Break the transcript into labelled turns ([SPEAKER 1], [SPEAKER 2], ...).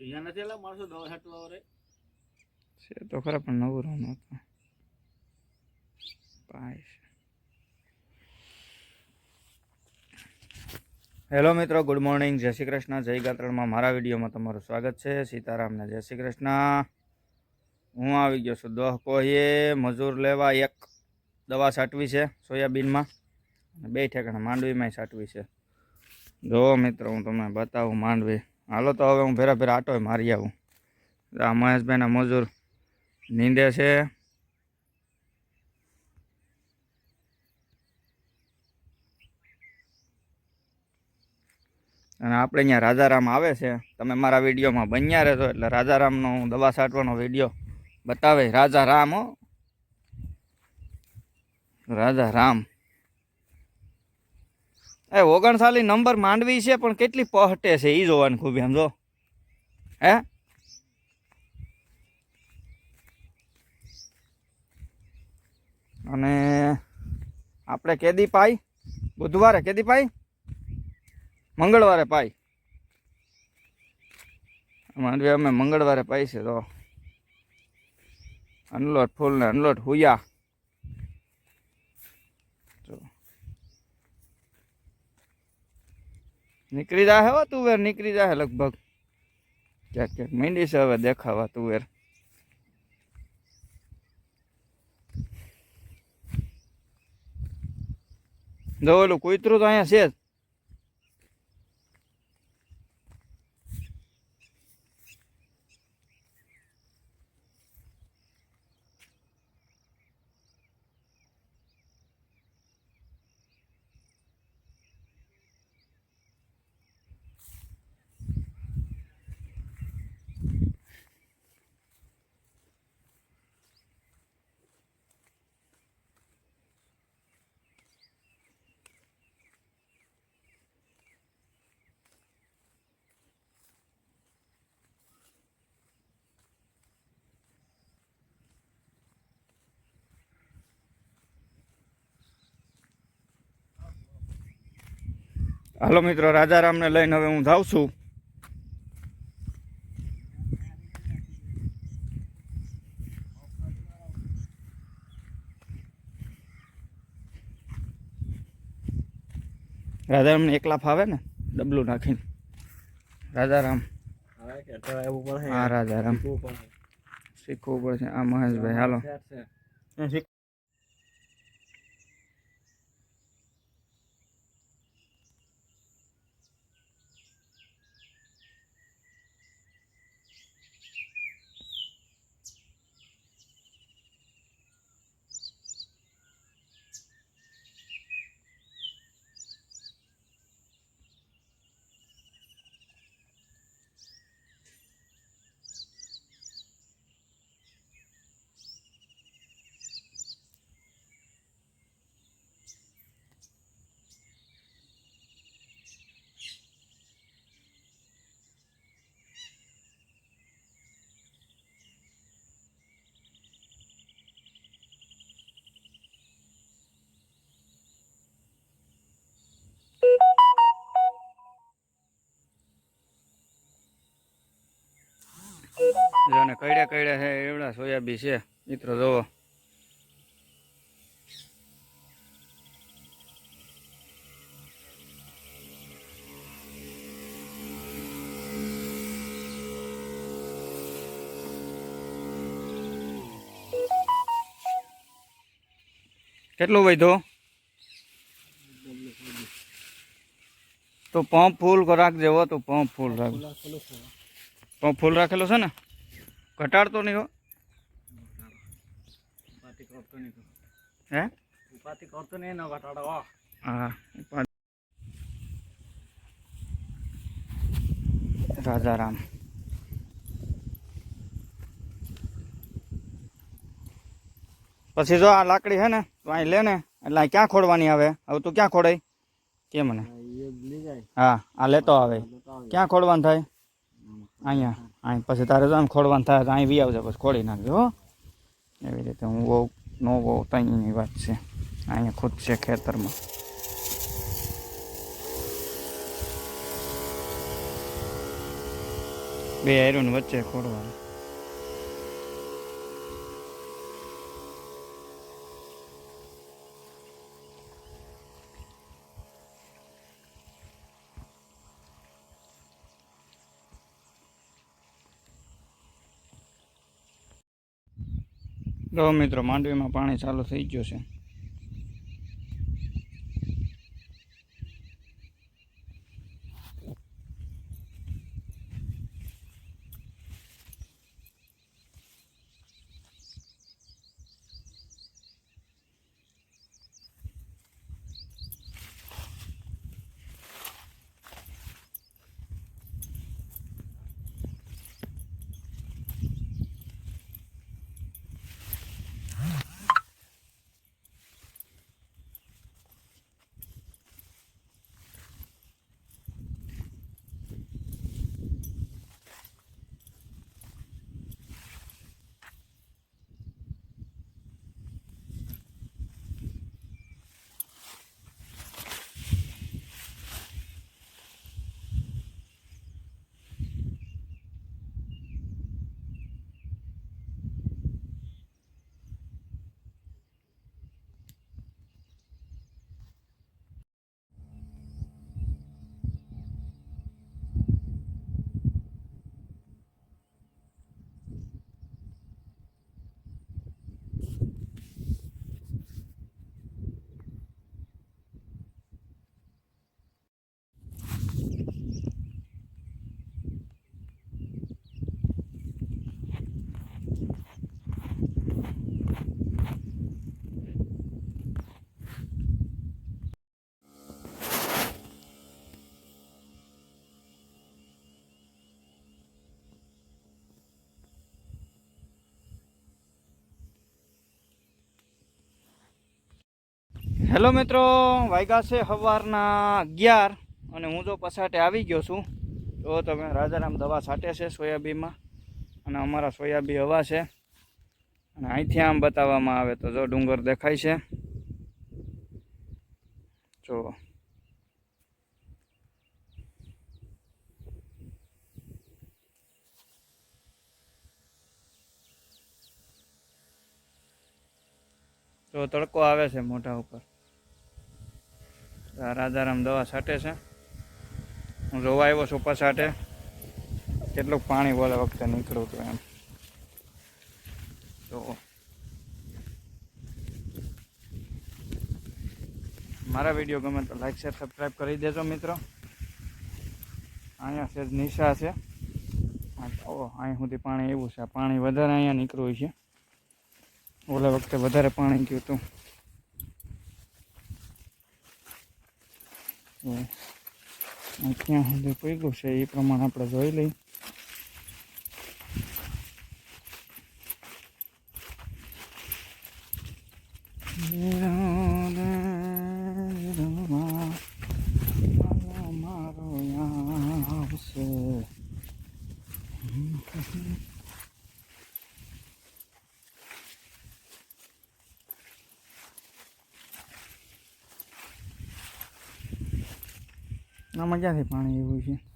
[SPEAKER 1] અહીંયા નથી એલા માણસો દવા છાંટવા રે
[SPEAKER 2] છે તો ખરા, પણ નવું નહોતો પાય હેલો મિત્રો, ગુડ મોર્નિંગ. જય શ્રી કૃષ્ણ. જય ગાત્રણમાં મારા વિડીયોમાં તમારું સ્વાગત છે. સીતારામને જય શ્રી કૃષ્ણ. હું આવી ગયો છું દોહ કોહીએ મજૂર લેવા એક દવા છાંટવી છે સોયાબીનમાં. બે ઠેકાણે માંડવીમાંય છાંટવી છે. જો મિત્રો, હું તમને બતાવું માંડવી. હાલો તો હવે હું ભેરા ભેરા આટો મારી આવું. આ મહેશભાઈના મજૂર નીંદે છે. અને આપણે અહીંયા રાજારામ આવે છે. તમે મારા વિડીયોમાં બન્યા રહેશો એટલે રાજારામનો હું દવા છાંટવાનો વીડિયો બતાવે. રાજા રામ હો. રાજા રામ એ ઓગણસાલી નંબર માંડવી છે, પણ કેટલી પહટે છે એ જોવાની ખૂબ એમ જો હે? અને આપણે કેદી પાઈ? બુધવારે કેદી પાઈ? મંગળવારે પાઈ? માંડવી અમે મંગળવારે પાઈ છે, તો. અનલોટ ફૂલ ને અનલોટ હુયા જો. નીકળી જાય હો તુવેર નીકળી જાય લગભગ. ક્યાંક ક્યાંક મીંડી છે હવે દેખાવા તુવેર જો ઓલું કૂતરું તો અહીંયા છે જ. હાલો મિત્રો રાજારામને લઈને હવે હું જાઉં છું. રાજારામને એકલા ફાવે ને? ડબલું નાખીને. રાજારામ. હા રાજારામ.
[SPEAKER 1] શીખવું
[SPEAKER 2] પડશે. આ મહેશભાઈ હાલો. જો ને કઈડે કઈડે છે એવડા સોયાબી છે. મિત્રો જોવો. કેટલું વધ્યો? તો પંપ ફૂલ રાખજે તો પંપ ફૂલ રાખ પંપ ફૂલ રાખેલો છે ને? ઘટાડતો નહીં હો
[SPEAKER 1] ઉપાધિ કરતો નહીં તો.
[SPEAKER 2] હે
[SPEAKER 1] ઉપાધિ કરતો નહીં એનો ઘટાડો હો.
[SPEAKER 2] હા પણ રાજારામ પછી જો આ લાકડી હે ને તો અહીં લે ને એટલે અહીં ક્યાં ખોડવાની આવે? હવે તું ક્યાં ખોડાય? કે મને?
[SPEAKER 1] એ લઈ જાય.
[SPEAKER 2] હા આ લેતો આવે.
[SPEAKER 1] તો આવે.
[SPEAKER 2] ક્યાં ખોડવાનું થાય? અહીંયા. અહીં પછી તારે તો ખોડવાનું થાય તો અહીં વી આવશે પછી ખોડી નાખજો, હો. એવી રીતે હું બહુ નો બહુ તહીંની વાત છે. અહીંયા ખુદ છે ખેતરમાં. બે આયરન વચ્ચે ખોડવાનું જો મિત્રો માંડવીમાં પાણી ચાલુ થઈ ગયું છે. હેલો મિત્રો વાયગા છે સવારના અગિયાર અને હું જો પછાટે આવી ગયો છું. તો તમે રાજારામ દવા છાંટે છે સોયાબીનમાં અને અમારા સોયાબી હવા છે. અને અહીંથી આમ બતાવવામાં આવે તો જો ડુંગર દેખાય છે. જો. તો તડકો આવે છે મોઢા ઉપર. રાજારામ દવા છાંટે છે. હું જોવા આવ્યો છું પછાટે. કેટલું પાણી બોલે વખતે નીકળ્યું હતું એમ. તો મારા વીડિયો ગમે તો લાઈક શેર સબસ્ક્રાઈબ કરી દેજો મિત્રો. અહીંયા છે નિશા છે. ઓ અહીં સુધી પાણી એવું છે. પાણી વધારે અહીંયા નીકળ્યું છે. ઓલા વખતે વધારે પાણી ગયું હતું. તો ત્યાં સુધી પૂગ્યું છે એ પ્રમાણે આપણે જોઈ લઈ મારો આવશે આમાં ક્યાંથી પાણી એવું છે?